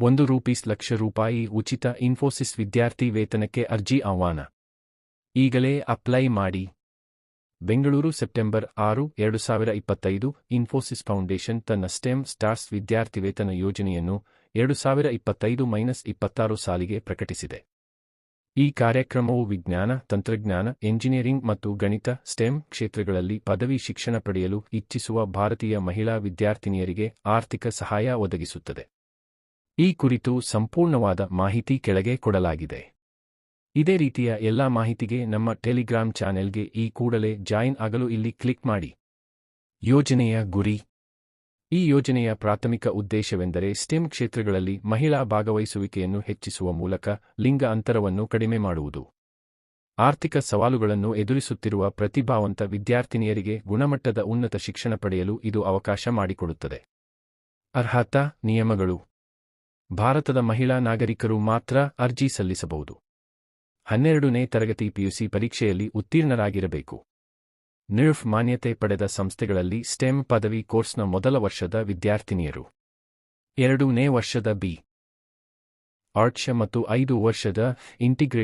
ಒಂದು ರೂಪೀಸ್ ಲಕ್ಷ ರೂಪಾಯಿ ಉಚಿತ ಇನ್ಫೋಸಿಸ್ ವಿದ್ಯಾರ್ಥಿ ವೇತನಕ್ಕೆ ಅರ್ಜಿ ಆಹ್ವಾನ. ಈಗಲೇ ಅಪ್ಲೈ ಮಾಡಿ. ಬೆಂಗಳೂರು ಸೆಪ್ಟೆಂಬರ್ ಆರು, ಎರಡು ಸಾವಿರ ಇಪ್ಪತ್ತೈದು, ಇನ್ಫೋಸಿಸ್ ಫೌಂಡೇಶನ್ ತನ್ನ ಸ್ಟೆಮ್ ಸ್ಟಾರ್ಸ್ ವಿದ್ಯಾರ್ಥಿ ವೇತನ ಯೋಜನೆಯನ್ನು ಎರಡು ಸಾವಿರ ಇಪ್ಪತ್ತೈದು ಮೈನಸ್ ಇಪ್ಪತ್ತಾರು ಸಾಲಿಗೆ ಪ್ರಕಟಿಸಿದೆ. ಈ ಕಾರ್ಯಕ್ರಮವು ವಿಜ್ಞಾನ, ತಂತ್ರಜ್ಞಾನ, ಎಂಜಿನಿಯರಿಂಗ್ ಮತ್ತು ಗಣಿತ, ಸ್ಟೆಮ್ ಕ್ಷೇತ್ರಗಳಲ್ಲಿ ಪದವಿ ಶಿಕ್ಷಣ ಪಡೆಯಲು ಇಚ್ಛಿಸುವ ಭಾರತೀಯ ಮಹಿಳಾ ವಿದ್ಯಾರ್ಥಿನಿಯರಿಗೆ ಆರ್ಥಿಕ ಸಹಾಯ ಒದಗಿಸುತ್ತದೆ. ಈ ಕುರಿತು ಸಂಪೂರ್ಣವಾದ ಮಾಹಿತಿ ಕೆಳಗೆ ಕೊಡಲಾಗಿದೆ. ಇದೇ ರೀತಿಯ ಎಲ್ಲಾ ಮಾಹಿತಿಗೆ ನಮ್ಮ ಟೆಲಿಗ್ರಾಮ್ ಚಾನೆಲ್ಗೆ ಈ ಕೂಡಲೇ ಜಾಯಿನ್ ಆಗಲು ಇಲ್ಲಿ ಕ್ಲಿಕ್ ಮಾಡಿ. ಯೋಜನೆಯ ಗುರಿ. ಈ ಯೋಜನೆಯ ಪ್ರಾಥಮಿಕ ಉದ್ದೇಶವೆಂದರೆ ಸ್ಟೆಮ್ ಕ್ಷೇತ್ರಗಳಲ್ಲಿ ಮಹಿಳಾ ಭಾಗವಹಿಸುವಿಕೆಯನ್ನು ಹೆಚ್ಚಿಸುವ ಮೂಲಕ ಲಿಂಗ ಅಂತರವನ್ನು ಕಡಿಮೆ ಮಾಡುವುದು. ಆರ್ಥಿಕ ಸವಾಲುಗಳನ್ನು ಎದುರಿಸುತ್ತಿರುವ ಪ್ರತಿಭಾವಂತ ವಿದ್ಯಾರ್ಥಿನಿಯರಿಗೆ ಗುಣಮಟ್ಟದ ಉನ್ನತ ಶಿಕ್ಷಣ ಪಡೆಯಲು ಇದು ಅವಕಾಶ ಮಾಡಿಕೊಡುತ್ತದೆ. ಅರ್ಹತಾ ನಿಯಮಗಳು. ಭಾರತದ ಮಹಿಳಾ ನಾಗರಿಕರು ಮಾತ್ರ ಅರ್ಜಿ ಸಲ್ಲಿಸಬಹುದು. ಹನ್ನೆರಡನೇ ತರಗತಿ ಪಿಯುಸಿ ಪರೀಕ್ಷೆಯಲ್ಲಿ ಉತ್ತೀರ್ಣರಾಗಿರಬೇಕು. ನಿರ್ಫ್ ಮಾನ್ಯತೆ ಪಡೆದ ಸಂಸ್ಥೆಗಳಲ್ಲಿ ಸ್ಟೆಮ್ ಪದವಿ ಕೋರ್ಸ್ನ ಮೊದಲ ವರ್ಷದ ವಿದ್ಯಾರ್ಥಿನಿಯರು. ಎರಡನೇ ವರ್ಷದ ಬಿ. ಆರ್ಟ್ಸ್ ಮತ್ತು ಐದು ವರ್ಷದ ಇಂಟಿಗ್ರೇಟ್